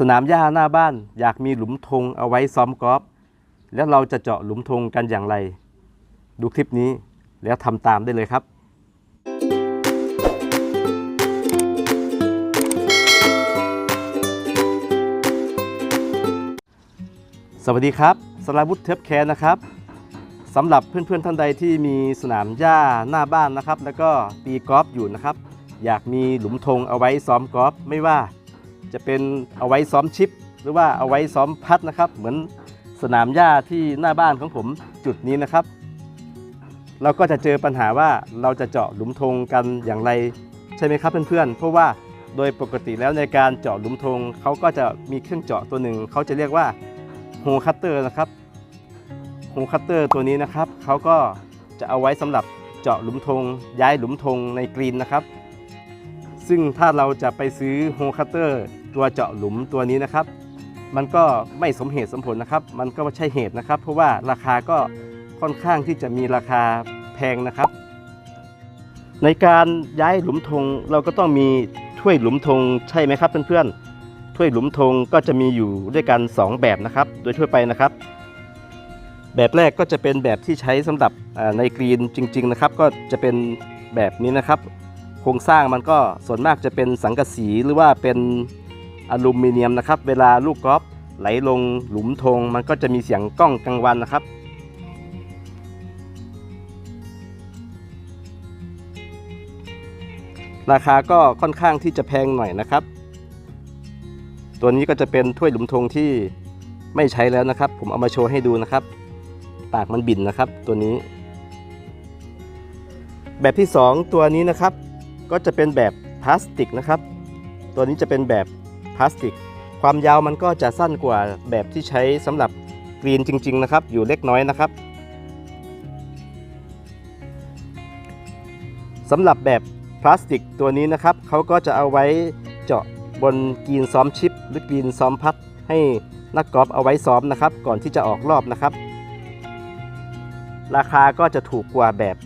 สนามหญ้าหน้าบ้านอยากมีหลุมธงเอาไว้ซ้อมกอล์ฟแล้วเราจะเจาะหลุมธงกันอย่างไร ดูคลิปนี้แล้วทำตามได้เลยครับสวัสดีครับสลาวุธเทปแคร์นะครับสำหรับเพื่อนๆท่านใดที่มีสนามหญ้าหน้าบ้านนะครับ แล้วก็ตีกอล์ฟอยู่นะครับ อยากมีหลุมธงเอาไว้ซ้อมกอล์ฟไม่ว่า จะเป็นเอาไว้ซ้อมชิป หรือว่าเอาไว้ซ้อมพัดนะครับ เหมือนสนามหญ้าที่หน้าบ้านของผมจุดนี้นะครับ เราก็จะเจอปัญหาว่าเราจะเจาะหลุมธงกันอย่างไรใช่ไหมครับเพื่อนๆ เพราะว่าโดยปกติแล้วในการเจาะหลุมธงเขาก็จะมีเครื่องเจาะตัวหนึ่งเขาจะเรียกว่าโฮคัตเตอร์นะครับโฮคัตเตอร์ตัวนี้นะครับเขาก็จะเอาไว้สำหรับเจาะหลุมธงย้ายหลุมธงในกรีนนะครับ ซึ่งถ้าเราจะไปซื้อโฮคัตเตอร์ตัวเจาะหลุมตัวนี้นะครับ มันก็ไม่สมเหตุสมผลนะครับ มันก็ไม่ใช่เหตุนะครับ เพราะว่าราคาก็ค่อนข้างที่จะมีราคาแพงนะครับ ในการย้ายหลุมธงเราก็ต้องมีถ้วยหลุมธงใช่ไหมครับเพื่อนๆถ้วยหลุมธงก็จะมีอยู่ด้วยกัน 2 แบบนะครับ โดยทั่วไปนะครับ แบบแรกก็จะเป็นแบบที่ใช้สำหรับในกรีนจริง ๆนะครับ ก็จะเป็นแบบนี้นะครับ ครงสร้างมันก็ส่วนมากจะเป็นสังกะสีหรือว่าเป็นอลูมิเนียมนะครับ เวลาลูกกอล์ฟไหลลงหลุมธงมันก็จะมีเสียงก้องกลางวันนะครับ ราคาก็ค่อนข้างที่จะแพงหน่อยนะครับ ตัวนี้ก็จะเป็นถ้วยหลุมธงที่ไม่ใช้แล้วนะครับ ผมเอามาโชว์ให้ดูนะครับ ปากมันบินนะครับตัวนี้ แบบที่ 2 ตัวนี้นะครับ ก็จะเป็นแบบพลาสติกนะครับ ตัวนี้จะเป็นแบบพลาสติก ความยาวมันก็จะสั้นกว่าแบบที่ใช้สำหรับกรีนจริง ๆ นะครับ อยู่เล็กน้อยนะครับสำหรับแบบพลาสติกตัวนี้นะครับเขาก็จะเอาไว้เจาะบนกรีนซ้อมชิป หรือกรีนซ้อมพัด ให้นักกอล์ฟเอาไว้ซ้อมนะครับ ก่อนที่จะออกรอบนะครับ ราคาก็จะถูกกว่าแบบ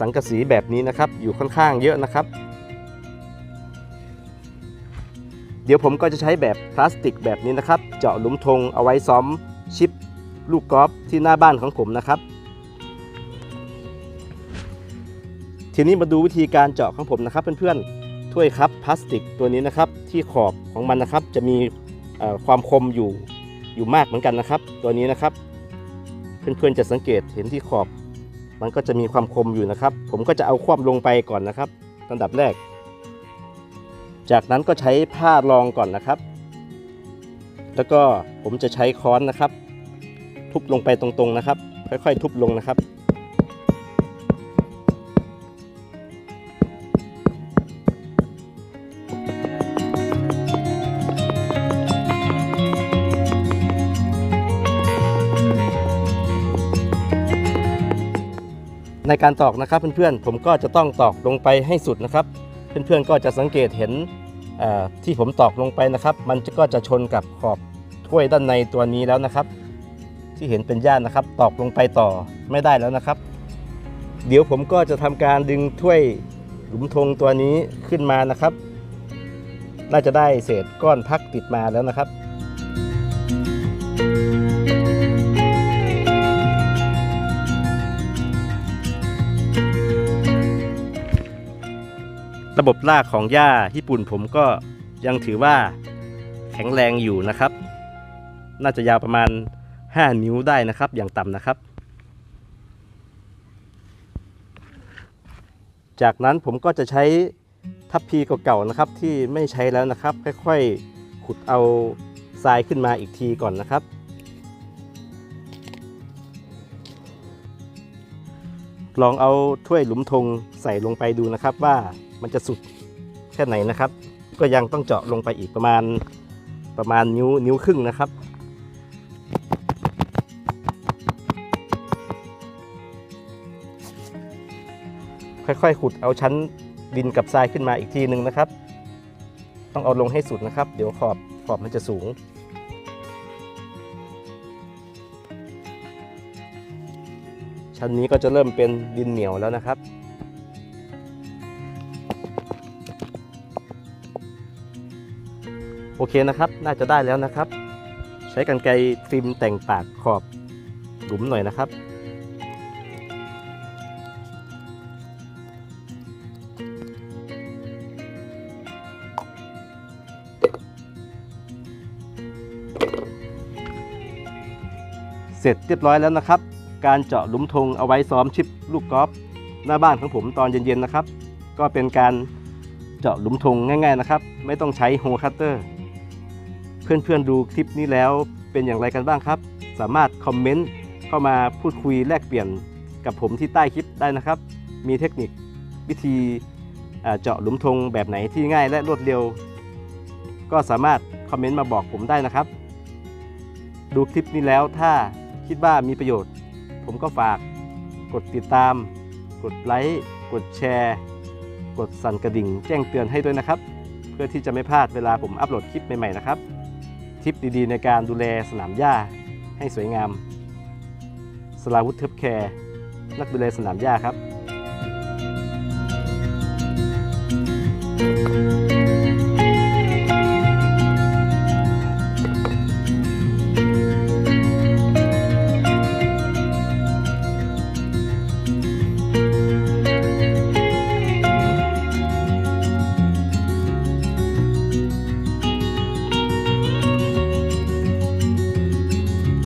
สังกะสีแบบนี้นะครับ อยู่ค่อนข้างเยอะนะครับ ดี๋ยวผมก็จะใช้แบบพลาสติกแบบนี้นะครับ เจาะหลุมธงเอาไว้ซ้อมชิปลูกกอล์ฟที่หน้าบ้านของผมนะครับ ทีนี้มาดูวิธีการเจาะของผมนะครับเพื่อนๆถ้วยครับพลาสติกตัวนี้นะครับ ที่ขอบของมันนะครับ จะมีความคมอยู่อยู่มากเหมือนกันนะครับ ตัวนี้นะครับ เพื่อนๆจะสังเกตเห็นที่ขอบ มันก็จะมีความคมอยู่นะครับ ผมก็จะเอาคว่ำลงไปก่อนนะครับอันดับแรก จากนั้นก็ใช้ผ้ารองก่อนนะครับ แล้วก็ผมจะใช้ค้อนนะครับ ทุบลงไปตรงๆนะครับ ค่อยๆ ทุบลงนะครับ ในการตอกนะครับเพื่อนๆผมก็จะต้องตอกลงไปให้สุดนะครับ เพื่อนๆก็จะสังเกตเห็น ที่ผมตอกลงไปนะครับ มันก็จะชนกับขอบถ้วยด้านในตัวนี้แล้วนะครับ ที่เห็นเป็นย่านนะครับ ตอกลงไปต่อไม่ได้แล้วนะครับ เดี๋ยวผมก็จะทำการดึงถ้วยหลุมธงตัวนี้ขึ้นมานะครับ น่าจะได้เศษก้อนพักติดมาแล้วนะครับ ระบบลากของหญ้าญี่ปุ่นผมก็ยังถือว่าแข็งแรงอยู่นะครับ น่าจะยาวประมาณ 5 นิ้วได้นะครับ อย่างต่ำนะครับ จากนั้นผมก็จะใช้ทัพพีเก่าๆนะครับ ที่ไม่ใช้แล้วนะครับ ค่อยๆขุดเอาทรายขึ้นมาอีกทีก่อนนะครับ ลองเอาถ้วยหลุมธงใส่ลงไปดูนะครับ ว่ามันจะสุดแค่ไหนนะครับ ก็ยังต้องเจาะลงไปอีกประมาณประมาณนิ้วนิ้วครึ่งนะครับค่อยๆ ขุดเอาชั้นดินกับทรายขึ้นมาอีกทีหนึ่งนะครับ ต้องเอาลงให้สุดนะครับ เดี๋ยวขอบขอบมันจะสูง ชั้นนี้ก็จะเริ่มเป็นดินเหนียวแล้วนะครับ โอเคนะครับน่าจะได้แล้วนะครับ ใช้กรรไกรฟิล์มแต่งปากขอบหลุมหน่อยนะครับเสร็จเรียบร้อยแล้วนะครับ การเจาะหลุมธงเอาไว้ซ้อมชิปลูกกอล์ฟหน้าบ้านของผมตอนเย็นๆนะครับ ก็เป็นการเจาะหลุมธงง่าย ๆนะครับ ไม่ต้องใช้โฮคัตเตอร์ เพื่อนๆดูคลิปนี้แล้วเป็นอย่างไรกันบ้างครับ สามารถคอมเมนต์เข้ามาพูดคุยแลกเปลี่ยนกับผมที่ใต้คลิปได้นะครับ มีเทคนิควิธีเจาะหลุมธงแบบไหนที่ง่ายและรวดเร็ว ก็สามารถคอมเมนต์มาบอกผมได้นะครับ ดูคลิปนี้แล้วถ้าคิดว่ามีประโยชน์ ผมก็ฝากกดติดตาม กดไลค์ กดแชร์ กดสั่นกระดิ่ง แจ้งเตือนให้ด้วยนะครับ เพื่อที่จะไม่พลาดเวลาผมอัปโหลดคลิปใหม่ๆนะครับ ทิปดีๆ ในการดูแลสนามหญ้าให้สวยงามสลาวุธเทปแคร์นักดูแลสนามหญ้าครับ